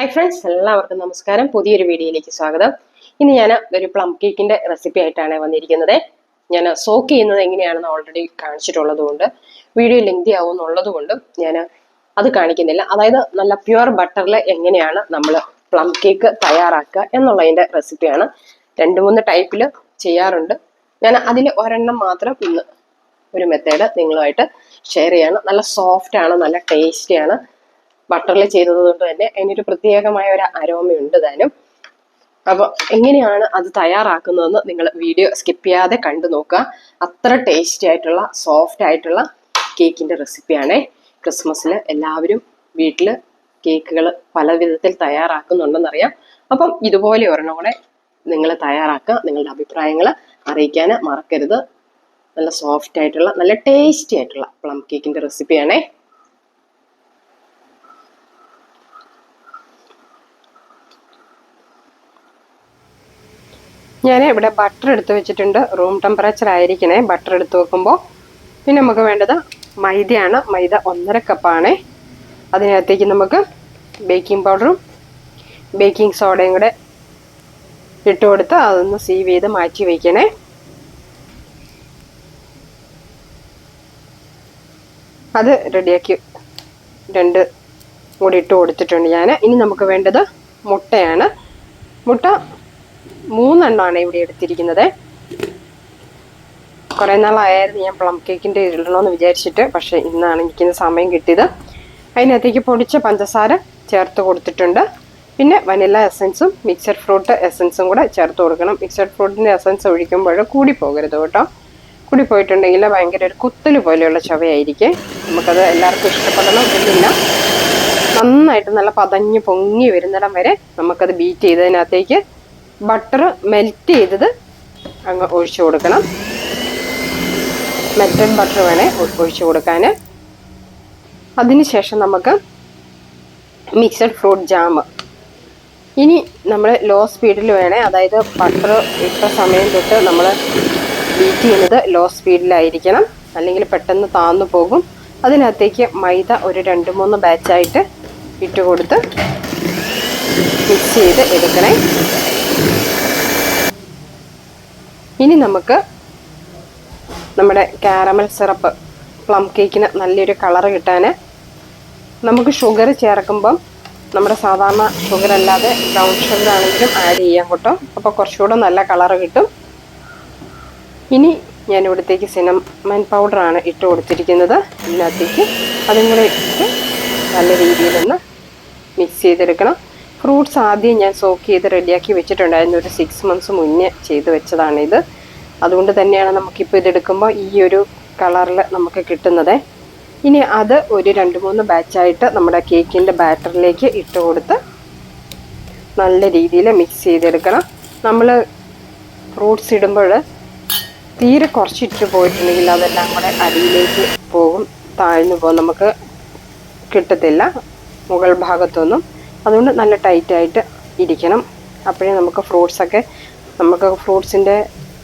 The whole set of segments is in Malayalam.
ഹായ് ഫ്രണ്ട്സ് എല്ലാവർക്കും നമസ്കാരം. പുതിയൊരു വീഡിയോയിലേക്ക് സ്വാഗതം. ഇന്ന് ഞാൻ ഒരു പ്ലം കേക്കിന്റെ റെസിപ്പി ആയിട്ടാണ് വന്നിരിക്കുന്നത്. ഞാൻ സോക്ക് ചെയ്യുന്നത് എങ്ങനെയാണെന്ന് ഓൾറെഡി കാണിച്ചിട്ടുള്ളതുകൊണ്ട് വീഡിയോ ലെങ്തി ആവും എന്നുള്ളത് കൊണ്ട് ഞാൻ അത് കാണിക്കുന്നില്ല. അതായത് നല്ല പ്യുവർ ബട്ടറിൽ എങ്ങനെയാണ് നമ്മൾ പ്ലം കേക്ക് തയ്യാറാക്കുക എന്നുള്ളതിന്റെ റെസിപ്പിയാണ് രണ്ട് മൂന്ന് ടൈപ്പിൽ ചെയ്യാറുണ്ട്. ഞാൻ അതിൽ ഒരെണ്ണം മാത്രം ഇന്ന് ഒരു മെത്തേഡ് നിങ്ങളുമായിട്ട് ഷെയർ ചെയ്യാണ്. നല്ല സോഫ്റ്റ് ആണ് നല്ല ടേസ്റ്റി ആണ്. ബട്ടറിൽ ചെയ്തത് കൊണ്ട് തന്നെ അതിനൊരു പ്രത്യേകമായ ഒരു അരോമയുണ്ട് താനും. അപ്പൊ എങ്ങനെയാണ് അത് തയ്യാറാക്കുന്നതെന്ന് നിങ്ങൾ വീഡിയോ സ്കിപ്പ് ചെയ്യാതെ കണ്ടു നോക്കുക. അത്ര ടേസ്റ്റി ആയിട്ടുള്ള സോഫ്റ്റ് ആയിട്ടുള്ള കേക്കിന്റെ റെസിപ്പിയാണേ ക്രിസ്മസിൽ എല്ലാവരും വീട്ടിൽ കേക്കുകൾ പല വിധത്തിൽ തയ്യാറാക്കുന്നുണ്ടെന്നറിയാം. അപ്പം ഇതുപോലെ ഒരെണ്ണം കൂടെ നിങ്ങൾ തയ്യാറാക്കുക. നിങ്ങളുടെ അഭിപ്രായങ്ങൾ അറിയിക്കാൻ മറക്കരുത്. നല്ല സോഫ്റ്റ് ആയിട്ടുള്ള നല്ല ടേസ്റ്റി ആയിട്ടുള്ള പ്ലം കേക്കിന്റെ റെസിപ്പിയാണേ ഞാൻ ഇവിടെ ബട്ടർ എടുത്ത് വെച്ചിട്ടുണ്ട്. Room temperature ആയിരിക്കണേ. ബട്ടർ എടുത്ത് വെക്കുമ്പോൾ പിന്നെ നമുക്ക് വേണ്ടത് മൈദയാണ്. മൈദ ഒന്നര കപ്പാണേ അതിനകത്തേക്ക് നമുക്ക് ബേക്കിംഗ് പൗഡറും ബേക്കിംഗ് സോഡയും കൂടെ ഇട്ട് കൊടുത്ത് അതൊന്ന് സീവ് ചെയ്ത് മാറ്റി വയ്ക്കണേ അത് റെഡിയാക്കി രണ്ട് കൂടി ഇട്ട് കൊടുത്തിട്ടുണ്ട് ഞാൻ ഇനി നമുക്ക് വേണ്ടത് മുട്ടയാണ്. മുട്ട മൂന്നെണ്ണമാണ് ഇവിടെ എടുത്തിരിക്കുന്നത്. കുറേ നാളായിരുന്നു ഞാൻ പ്ലം കേക്കിന്റെ ഇടണമെന്ന് വിചാരിച്ചിട്ട് പക്ഷെ ഇന്നാണ് എനിക്കിന്ന് സമയം കിട്ടിയത്. അതിനകത്തേക്ക് പൊടിച്ച പഞ്ചസാര ചേർത്ത് കൊടുത്തിട്ടുണ്ട്. പിന്നെ വനില എസൻസും മിക്സഡ് ഫ്രൂട്ട് എസൻസും കൂടെ ചേർത്ത് കൊടുക്കണം. മിക്സഡ് ഫ്രൂട്ടിന്റെ എസൻസ് ഒഴിക്കുമ്പോൾ കൂടി പോകരുത് കേട്ടോ. കൂടി പോയിട്ടുണ്ടെങ്കിൽ ഭയങ്കര ഒരു കുത്തൽ പോലെയുള്ള ചവയായിരിക്കും. നമുക്കത് എല്ലാവർക്കും ഇഷ്ടപ്പെടണം എന്നില്ല. നന്നായിട്ട് നല്ല പതഞ്ഞ് പൊങ്ങി വരുന്നിടം വരെ നമുക്കത് ബീറ്റ് ചെയ്തതിനകത്തേക്ക് ബട്ടർ മെൽറ്റ് ചെയ്തത് അങ്ങ് ഒഴിച്ചു കൊടുക്കണം. മെൽറ്റഡ് ബട്ടർ വേണേ ഒഴിച്ചു കൊടുക്കാൻ അതിനുശേഷം നമുക്ക് മിക്സഡ് ഫ്രൂട്ട് ജാം ഇനി നമ്മൾ ലോ സ്പീഡിൽ വേണേ അതായത് ബട്ടർ ഇട്ട സമയം തൊട്ട് നമ്മൾ ബീറ്റ് ചെയ്യുന്നത് ലോ സ്പീഡിലായിരിക്കണം അല്ലെങ്കിൽ പെട്ടെന്ന് താന്നു പോകും. അതിനകത്തേക്ക് മൈദ ഒരു രണ്ട് മൂന്ന് ബാച്ചായിട്ട് ഇട്ട് കൊടുത്ത് മിക്സ് ചെയ്ത് എടുക്കണേ. ഇനി നമുക്ക് നമ്മുടെ കാരമൽ സിറപ്പ് പ്ലം കേക്കിന് നല്ലൊരു കളർ കിട്ടാൻ നമുക്ക് ഷുഗർ ചേർക്കുമ്പം നമ്മുടെ സാധാരണ ഷുഗർ അല്ലാതെ ബ്രൗൺ ഷുഗർ ആണെങ്കിലും ആഡ് ചെയ്യാൻ കേട്ടോ. അപ്പോൾ കുറച്ചുകൂടെ നല്ല കളർ കിട്ടും. ഇനി ഞാൻ ഇവിടത്തേക്ക് സിനമൻ പൗഡറാണ് ഇട്ട് കൊടുത്തിരിക്കുന്നത്. ഇതിനകത്തേക്ക് അതും കൂടെ ഇട്ടിട്ട് നല്ല രീതിയിലൊന്ന് മിക്സ് ചെയ്തെടുക്കണം. ഫ്രൂട്ട്സ് ആദ്യം ഞാൻ സോക്ക് ചെയ്ത് റെഡിയാക്കി വെച്ചിട്ടുണ്ടായിരുന്നു. ഒരു സിക്സ് മന്ത്സ് മുന്നേ ചെയ്ത് വെച്ചതാണിത്. അതുകൊണ്ട് തന്നെയാണ് നമുക്കിപ്പോൾ ഇതെടുക്കുമ്പോൾ ഈ ഒരു കളറിൽ നമുക്ക് കിട്ടുന്നത്. ഇനി അത് ഒരു രണ്ട് മൂന്ന് ബാച്ചായിട്ട് നമ്മുടെ കേക്കിന്റെ ബാറ്ററിലേക്ക് ഇട്ട് കൊടുത്ത് നല്ല രീതിയിൽ മിക്സ് ചെയ്തെടുക്കണം. നമ്മൾ ഫ്രൂട്ട്സ് ഇടുമ്പോൾ തീരെ കുറച്ചിട്ട് പോയിട്ടുണ്ടെങ്കിൽ അതെല്ലാം കൂടെ അടിയിലേക്ക് പോകും. താഴ്ന്നു പോകും. നമുക്ക് കിട്ടത്തില്ല. മുകൾ ഭാഗത്തൊന്നും. അതുകൊണ്ട് നല്ല ടൈറ്റായിട്ട് ഇരിക്കണം. അപ്പോഴേ നമുക്ക് ഫ്രൂട്ട്സൊക്കെ നമുക്ക് ഫ്രൂട്ട്സിന്റെ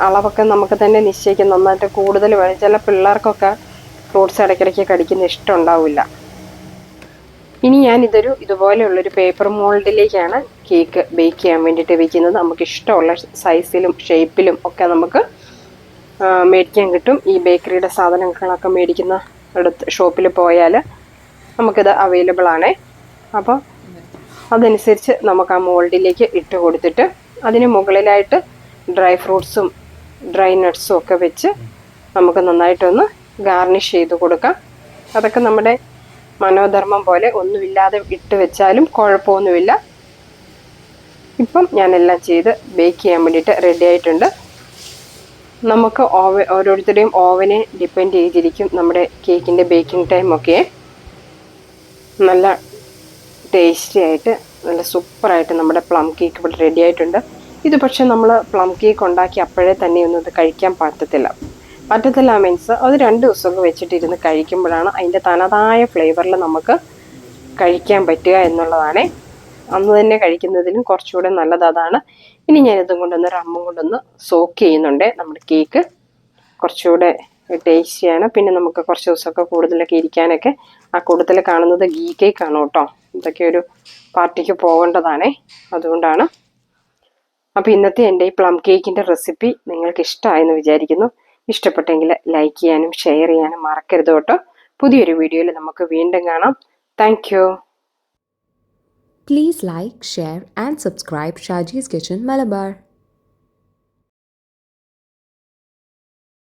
അളവൊക്കെ നമുക്ക് തന്നെ നിശ്ചയിക്കാം. നന്നായിട്ട് കൂടുതൽ വേണം ചില പിള്ളേർക്കൊക്കെ ഫ്രൂട്ട്സ് ഇടയ്ക്കിടയ്ക്ക് കടിക്കുന്ന ഇഷ്ടമുണ്ടാവില്ല ഇനി ഞാൻ ഇതൊരു ഇതുപോലെയുള്ളൊരു പേപ്പർ മോൾഡിലേക്കാണ് കേക്ക് ബേക്ക് ചെയ്യാൻ വേണ്ടിയിട്ട് വയ്ക്കുന്നത് നമുക്ക് ഇഷ്ടമുള്ള സൈസിലും ഷേപ്പിലും ഒക്കെ നമുക്ക് മേടിക്കാൻ കിട്ടും. ഈ ബേക്കറിയുടെ സാധനങ്ങളൊക്കെ മേടിക്കുന്ന അടുത്ത് ഷോപ്പിൽ പോയാൽ നമുക്കിത് അവൈലബിൾ ആണേ. അപ്പോൾ അതനുസരിച്ച് നമുക്ക് ആ മോൾഡിലേക്ക് ഇട്ട് കൊടുത്തിട്ട് അതിന് മുകളിലായിട്ട് ഡ്രൈ ഫ്രൂട്ട്സും ഡ്രൈ നട്ട്സും ഒക്കെ വെച്ച് നമുക്ക് നന്നായിട്ടൊന്ന് ഗാർണിഷ് ചെയ്ത് കൊടുക്കാം. അതൊക്കെ നമ്മുടെ മനോധർമ്മം പോലെ ഒന്നുമില്ലാതെ ഇട്ട് വെച്ചാലും കുഴപ്പമൊന്നുമില്ല. ഇപ്പം ഞാനെല്ലാം ചെയ്ത് ബേക്ക് ചെയ്യാൻ വേണ്ടിയിട്ട് റെഡി ആയിട്ടുണ്ട്. നമുക്ക് ഓവ ഓരോരുത്തരുടെയും ഓവനെ ഡിപ്പെൻഡ് ചെയ്തിരിക്കും നമ്മുടെ കേക്കിന്റെ ബേക്കിംഗ് ടൈം ഒക്കെ. നല്ല ടേസ്റ്റി ആയിട്ട് നല്ല സൂപ്പറായിട്ട് നമ്മുടെ പ്ലം കേക്ക് ഇവിടെ റെഡി ആയിട്ടുണ്ട്. ഇത് പക്ഷേ നമ്മൾ പ്ലം കേക്ക് ഉണ്ടാക്കി അപ്പോഴേ തന്നെ ഒന്നും ഇത് കഴിക്കാൻ പറ്റത്തില്ല. പറ്റത്തില്ല മീൻസ് അത് രണ്ട് ദിവസമൊക്കെ വെച്ചിട്ടിരുന്ന് കഴിക്കുമ്പോഴാണ് അതിന്റെ തനതായ ഫ്ലേവറിൽ നമുക്ക് കഴിക്കാൻ പറ്റുക എന്നുള്ളതാണ്. അന്ന് തന്നെ കഴിക്കുന്നതിലും കുറച്ചുകൂടെ നല്ലത് അതാണ്. ഇനി ഞാനിതും കൊണ്ടൊന്ന് റമ്മും കൊണ്ടൊന്ന് സോക്ക് ചെയ്യുന്നുണ്ട് നമ്മുടെ കേക്ക് കുറച്ചുകൂടെ ടേസ്റ്റിയാണ് പിന്നെ നമുക്ക് കുറച്ച് ദിവസമൊക്കെ കൂടുതലൊക്കെ ഇരിക്കാനൊക്കെ ആ കൂടുതൽ കാണുന്നത് ഗീ കേക്കാണ് കേട്ടോ. ഇതൊക്കെ ഒരു പാർട്ടിക്ക് പോകേണ്ടതാണേ. അതുകൊണ്ടാണ്. അപ്പോൾ ഇന്നത്തെ എന്റെ ഈ പ്ലം കേക്കിന്റെ റെസിപ്പി നിങ്ങൾക്ക് ഇഷ്ടമായെന്ന് വിചാരിക്കുന്നു. ഇഷ്ടപ്പെട്ടെങ്കിൽ ലൈക്ക് ചെയ്യാനും ഷെയർ ചെയ്യാനും മറക്കരുത് കേട്ടോ. പുതിയൊരു വീഡിയോയിൽ നമുക്ക് വീണ്ടും കാണാം. Thank Please like, share, and subscribe Shaji's Kitchen Malabar.